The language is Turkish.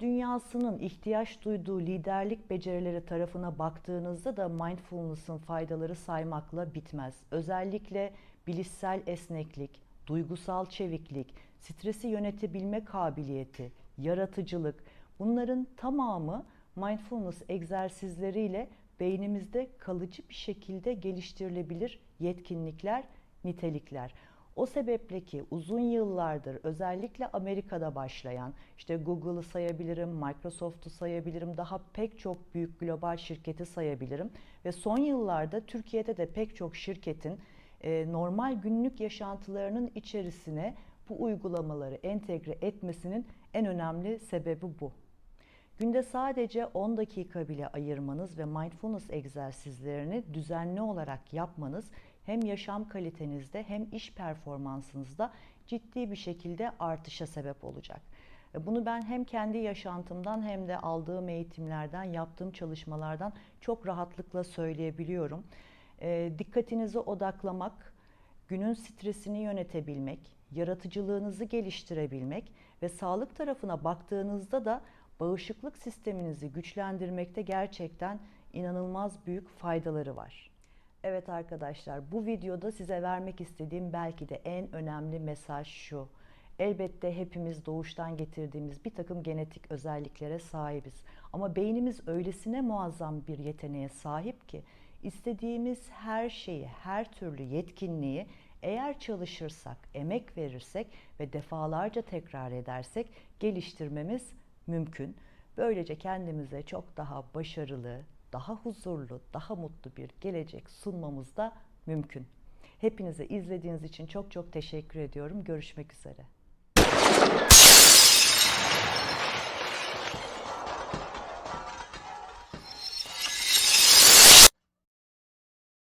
dünyasının ihtiyaç duyduğu liderlik becerileri tarafına baktığınızda da mindfulness'ın faydaları saymakla bitmez. Özellikle bilişsel esneklik, duygusal çeviklik, stresi yönetebilme kabiliyeti, yaratıcılık bunların tamamı mindfulness egzersizleriyle beynimizde kalıcı bir şekilde geliştirilebilir yetkinlikler, nitelikler. O sebeple ki uzun yıllardır özellikle Amerika'da başlayan işte Google'ı sayabilirim, Microsoft'u sayabilirim, daha pek çok büyük global şirketi sayabilirim ve son yıllarda Türkiye'de de pek çok şirketin e, normal günlük yaşantılarının içerisine bu uygulamaları entegre etmesinin en önemli sebebi bu. Günde sadece 10 dakika bile ayırmanız ve mindfulness egzersizlerini düzenli olarak yapmanız hem yaşam kalitenizde hem iş performansınızda ciddi bir şekilde artışa sebep olacak. Bunu ben hem kendi yaşantımdan hem de aldığım eğitimlerden, yaptığım çalışmalardan çok rahatlıkla söyleyebiliyorum. E, dikkatinizi odaklamak, günün stresini yönetebilmek, yaratıcılığınızı geliştirebilmek ve sağlık tarafına baktığınızda da bağışıklık sisteminizi güçlendirmekte gerçekten inanılmaz büyük faydaları var. Evet arkadaşlar bu videoda size vermek istediğim belki de en önemli mesaj şu. Elbette hepimiz doğuştan getirdiğimiz bir takım genetik özelliklere sahibiz. Ama beynimiz öylesine muazzam bir yeteneğe sahip ki istediğimiz her şeyi, her türlü yetkinliği eğer çalışırsak, emek verirsek ve defalarca tekrar edersek geliştirmemiz mümkün. Böylece kendimize çok daha başarılı, daha huzurlu, daha mutlu bir gelecek sunmamız da mümkün. Hepinize izlediğiniz için çok çok teşekkür ediyorum. Görüşmek üzere.